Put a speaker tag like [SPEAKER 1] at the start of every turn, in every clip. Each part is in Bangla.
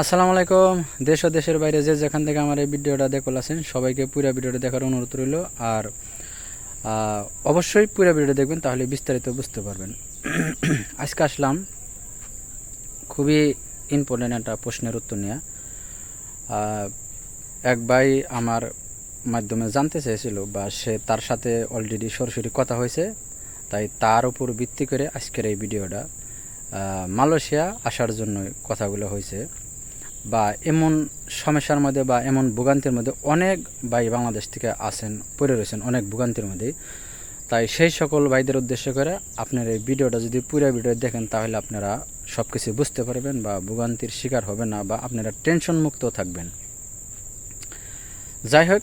[SPEAKER 1] আসসালামু আলাইকুম। দেশ ও দেশের বাইরে যে যেখান থেকে আমার এই ভিডিওটা দেখল আছেন সবাইকে পুরো ভিডিওটা দেখার অনুরোধ রইল। আর অবশ্যই পুরো ভিডিওটা দেখবেন, তাহলে বিস্তারিত বুঝতে পারবেন। আজকে আসলাম খুবই ইম্পর্টেন্ট একটা প্রশ্নের উত্তর নিয়ে। এক ভাই আমার মাধ্যমে জানতে চেয়েছিল বা সে তার সাথে অলরেডি সরাসরি কথা হয়েছে, তাই তার উপর ভিত্তি করে আজকের এই ভিডিওটা মালয়েশিয়া আসার জন্য কথাগুলো হয়েছে। বা এমন সমস্যার মধ্যে বা এমন ভোগান্তির মধ্যে অনেক ভাই বাংলাদেশ থেকে আসেন, পড়ে রয়েছেন অনেক ভোগান্তির মধ্যে তাই সেই সকল ভাইদের উদ্দেশ্য করে আপনার এই ভিডিওটা যদি পুরো ভিডিও দেখেন, তাহলে আপনারা সব কিছু বুঝতে পারবেন বা ভোগান্তির শিকার হবে না বা আপনারা টেনশন মুক্ত থাকবেন। যাই হোক,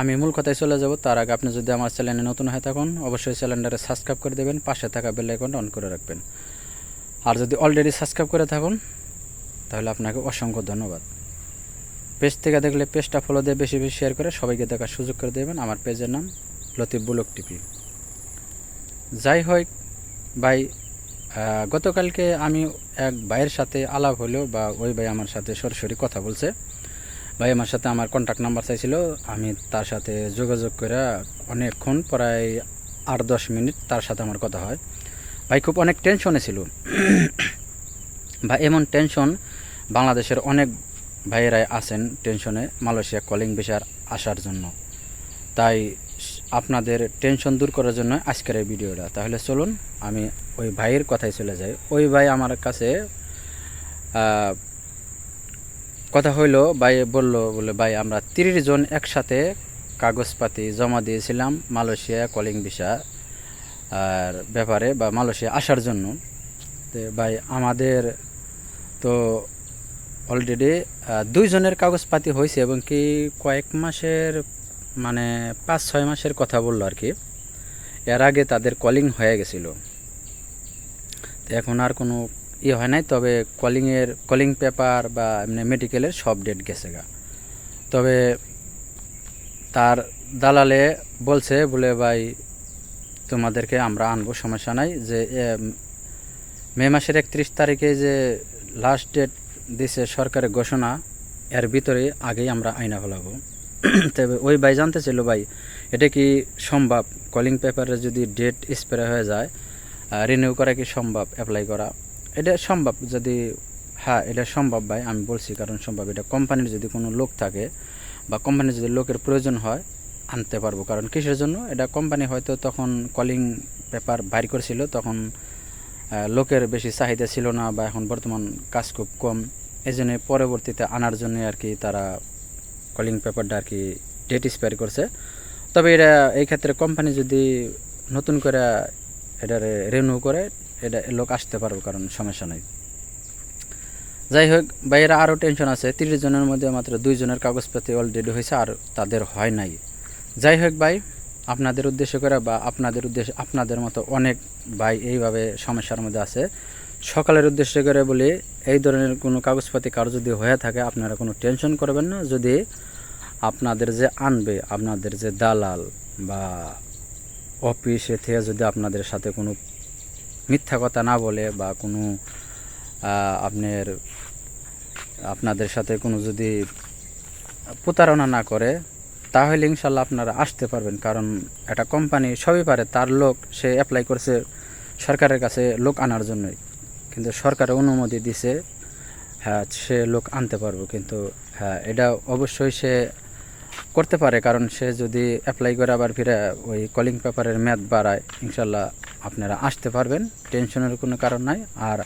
[SPEAKER 1] আমি মূল কথায় চলে যাব। তার আগে আপনি যদি আমার চ্যানেলে নতুন হয়ে থাকুন, অবশ্যই চ্যানেলটারে সাবস্ক্রাইব করে দেবেন, পাশে থাকা বেল আইকনটা অন করে রাখবেন। আর যদি অলরেডি সাবস্ক্রাইব করে থাকুন তাহলে আপনাকে অসংখ্য ধন্যবাদ। পেজ থেকে দেখলে পেজটা ফলো দিয়ে বেশি বেশি শেয়ার করে সবাইকে দেখার সুযোগ করে দেবেন। আমার পেজের নাম লতিফ বুলক টিপি যাই হোক, ভাই গতকালকে আমি এক ভাইয়ের সাথে আলাপ হলো বা ওই ভাই আমার সাথে সরাসরি কথা বলছে। ভাই আমার সাথে আমার কন্ট্যাক্ট নাম্বার চাইছিল। আমি তার সাথে যোগাযোগ করে অনেকক্ষণ, প্রায় আট দশ মিনিট তার সাথে আমার কথা হয়। ভাই খুব অনেক টেনশনে ছিল। বা এমন টেনশন বাংলাদেশের অনেক ভাইয়েরাই আছেন টেনশনে মালয়েশিয়া কলিং ভিসার আসার জন্য। তাই আপনাদের টেনশন দূর করার জন্য আজকের এই ভিডিওটা। তাহলে চলুন, আমি ওই ভাইয়ের কথায় চলে যাই। ওই ভাই আমার কাছে কথা হইল, ভাই বলল বলে, ভাই, আমরা তিরিশ জন একসাথে কাগজপাতি জমা দিয়েছিলাম মালয়েশিয়া কলিং ভিসা আর ব্যাপারে বা মালয়েশিয়া আসার জন্য। ভাই, আমাদের তো অলরেডি দুইজনের কাগজপাতি হয়েছে এবং কি কয়েক মাসের মানে পাঁচ ছয় মাসের কথা বলল আর কি। এর আগে তাদের কলিং হয়ে গেছিল। তো এখন আর কোনো ইয়ে হয় নাই, তবে কলিংয়ের কলিং পেপার বা এমনি মেডিকেলের সব ডেট গেছে গা। তবে তার দালালে বলছে, বলে, ভাই, তোমাদেরকে আমরা আনব, সমস্যা নাই যে মে মাসের একত্রিশ তারিখে যে লাস্ট ডেট দিছে সরকারের ঘোষণা, এর ভিতরে আগেই আমরা আইনা ফেলাবো। তবে ওই ভাই জানতে ছিল ভাই, এটা কি সম্ভব? কলিং পেপারে যদি ডেট স্প্রে হয়ে যায় রিনিউ করা কি সম্ভব? অ্যাপ্লাই করা? এটা সম্ভব যদি হ্যাঁ এটা সম্ভব ভাই, আমি বলছি কারণ সম্ভব। এটা কোম্পানির যদি কোনো লোক থাকে বা কোম্পানির যদি লোকের প্রয়োজন হয়, আনতে পারব। কারণ কিসের জন্য? এটা কোম্পানি হয়তো তখন কলিং পেপার বাইর করেছিল, তখন লোকের বেশি চাহিদা ছিল না বা এখন বর্তমান কাজ খুব কম। এই জন্য পরবর্তীতে আনার জন্য আর কি তারা কলিং পেপারটা আর কি ডেট এক্সপায়ার করছে। তবে এটা এই ক্ষেত্রে কোম্পানি যদি নতুন করে এটা রিনিউ করে, এটা লোক আসতে পারবে কারণ সমস্যা নাই। যাই হোক, বাইরে আরও টেনশন আছে। তিরিশ জনের মধ্যে মাত্র দুইজনের কাগজপাতি অলরেডি হয়েছে আর তাদের হয় নাই। যাই হোক ভাই, আপনাদের উদ্দেশ্য করে বা আপনাদের উদ্দেশ্য, আপনাদের মতো অনেক ভাই এইভাবে সমস্যার মধ্যে আছে। সকালের উদ্দেশ্য করে বলি, এই ধরনের কোনো কাগজপাতি কারও যদি হয়ে থাকে, আপনারা কোনো টেনশন করবেন না। যদি আপনাদের যে আনবে, আপনাদের যে দালাল বা অফিসে থেকে যদি আপনাদের সাথে কোনো মিথ্যা কথা না বলে বা কোনো আপনার, আপনাদের সাথে কোনো যদি প্রতারণা না করে, তাহলে ইনশাল্লাহ আপনারা আসতে পারবেন। কারণ একটা কোম্পানি সবই পারে, তার লোক সে অ্যাপ্লাই করছে সরকারের কাছে লোক আনার জন্যই। কিন্তু সরকার অনুমতি দিছে হ্যাঁ সে লোক আনতে পারব। কিন্তু হ্যাঁ এটা অবশ্যই সে করতে পারে, কারণ সে যদি অ্যাপ্লাই করে আবার ফিরে, ওই কলিং পেপারের মেয়াদ বাড়ায়, ইনশাল্লাহ আপনারা আসতে পারবেন টেনশনের কোনো কারণ নাই। আর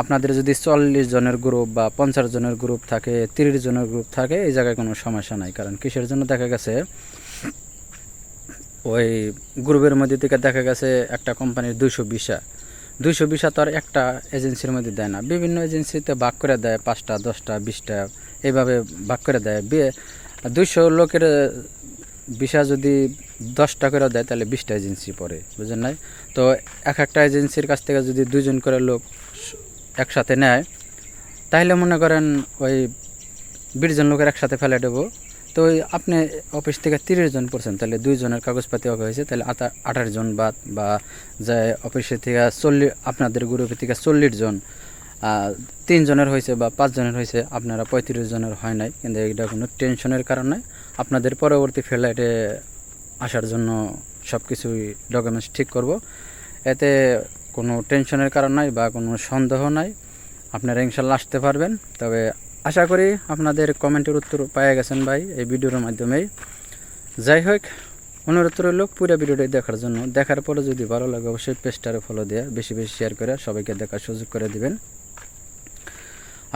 [SPEAKER 1] আপনাদের যদি চল্লিশ জনের গ্রুপ বা পঞ্চাশ জনের গ্রুপ থাকে, তিরিশ জনের গ্রুপ থাকে, এই জায়গায় কোনো সমস্যা নাই। কারণ কিসের জন্য দেখা গেছে, ওই গ্রুপের মধ্যে থেকে দেখা গেছে একটা কোম্পানির দুইশো বিশা দুইশো বিশা তো আর একটা এজেন্সির মধ্যে দেয় না। বিভিন্ন এজেন্সিতে ভাগ করে দেয় পাঁচটা, দশটা, বিশটা, এইভাবে ভাগ করে দেয়। বিয়ে দুইশো লোকের ভিসা যদি দশটা করে দেয়, তাহলে বিশটা এজেন্সি পড়ে, বুঝলেন নাই? তো এক একটা এজেন্সির কাছ থেকে যদি দুজন করে লোক একসাথে নেয়, তাহলে মনে করেন ওই বিশজন লোকের একসাথে ফেলে দেবো। তো আপনি অফিস থেকে তিরিশ জন পড়ছেন, তাহলে দুইজনের কাগজপাতি হবে হয়েছে, তাহলে আঠাশ জন বাদ বা যে অফিসে থেকে চল্লিশ আপনাদের গ্রুপে থেকে চল্লিশ জন তিনজনের হয়েছে বা পাঁচজনের হয়েছে, আপনারা পঁয়ত্রিশ জনের হয় নাই, কিন্তু এটা কোনো টেনশনের কারণ আপনাদের পরবর্তী ফ্লাইটে আসার জন্য সব কিছুই ডকুমেন্টস ঠিক করব। এতে কোনো টেনশনের কারণ নাই বা কোনো সন্দেহ নাই। আপনারা ইনশাল্লাহ আসতে পারবেন, তবে আশা করি আপনাদের কমেন্টের উত্তর পেয়ে গেছেন ভাই এই ভিডিওর মাধ্যমে যাই হোক, অনুরোধ রইল পুরো ভিডিওটি দেখার জন্য। দেখার পরে যদি ভালো লাগে অবশ্যই পেজটারে ফলো দেওয়া বেশি বেশি শেয়ার করে সবাইকে দেখার সুযোগ করে দিবেন।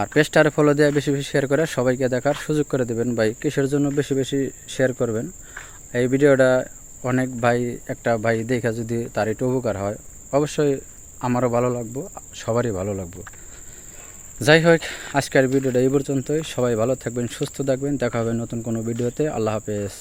[SPEAKER 1] আর পেজটারে ফলো দেওয়া বেশি বেশি শেয়ার করে সবাইকে দেখার সুযোগ করে দেবেন ভাই। কিসের জন্য বেশি বেশি শেয়ার করবেন? এই ভিডিওটা অনেক ভাই, একটা ভাই দেখা যদি তার একটু উপকার হয়, অবশ্যই আমারও ভালো লাগবো, সবারই ভালো লাগবো। যাই হোক, আজকের ভিডিওটা এই পর্যন্তই। সবাই ভালো থাকবেন, সুস্থ থাকবেন। দেখা হবে নতুন কোনো ভিডিওতে। আল্লাহ হাফেজ।